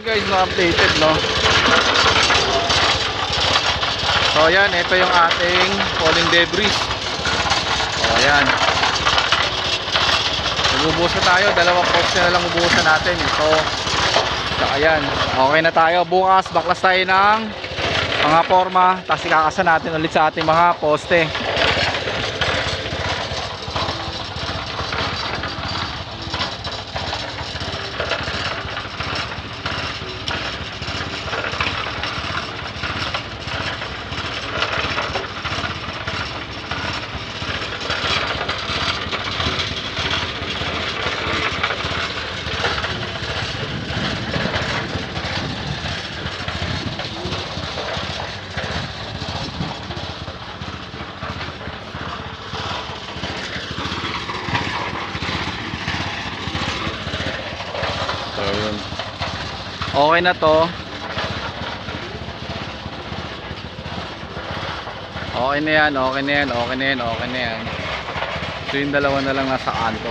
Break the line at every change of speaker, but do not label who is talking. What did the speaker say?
guys no updated no? So yan ito yung ating falling debris. So yan Ububusan tayo. Dalawang post na lang ububusan natin. So saka yan okay na tayo. Bukas baklas tayo ng mga forma. Tapos ikakasan natin ulit sa ating mga poste So, yun. Okay na to. Okay na yan, okay na yan, okay na yan, okay na yan. So yung dalawa na lang nasa kanto.